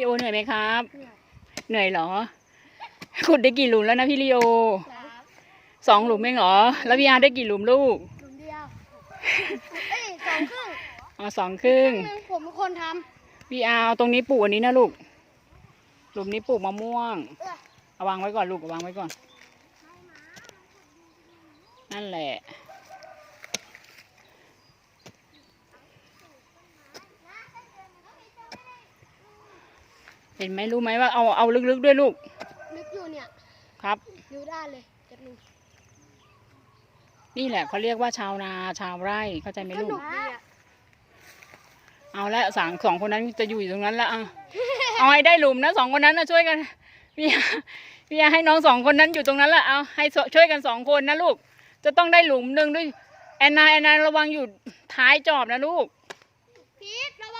ลีโอเหนื่อยไหมครับเหนื่อยเหนื่อยเหรอ ขุดได้กี่หลุมแล้วนะพี่ลีโอสามสองหลุมเองเหรอ แล้วพี่อาร์ได้กี่หลุมลูก หลุมเดียวเอ้ยสองครึ่งอ๋อสองครึ่งหนึ่งผมเป็นคนทพี่อาร์เอาตรงนี้ปลูกอันนี้นะลูก หลุมนี้ปลูกมะม่วงำเอ้ยเอาวางไว้ก่อนลูกเอาวางไว้ก่อน นั่นแหละ เห็นไหมรู้ไหมว่าเอาเอาลึกๆด้วยลูก ลึกอยู่เนี่ย ครับอยู่ด้านเลยเจ็บหนึ่งนี่แหละเขาเรียกว่าชาวนาชาวไร่เข้าใจไหมสลูนุกกดีอะเอาละสางสองคนนั้นจะอยู่ตรงนั้นละเอาเอาให้ได้หลุมนะสองคนนั้นนะช่วยกันพี่อาพี่อาให้น้องสองคนนั้นอยู่ตรงนั้นละเอาให้สช่วยกันสองคนนะลูก จะต้องได้หลุมหนึ่งด้วยแอนนาแอนนาระวังอยู่ท้ายจอบนะลูกพีทระวัง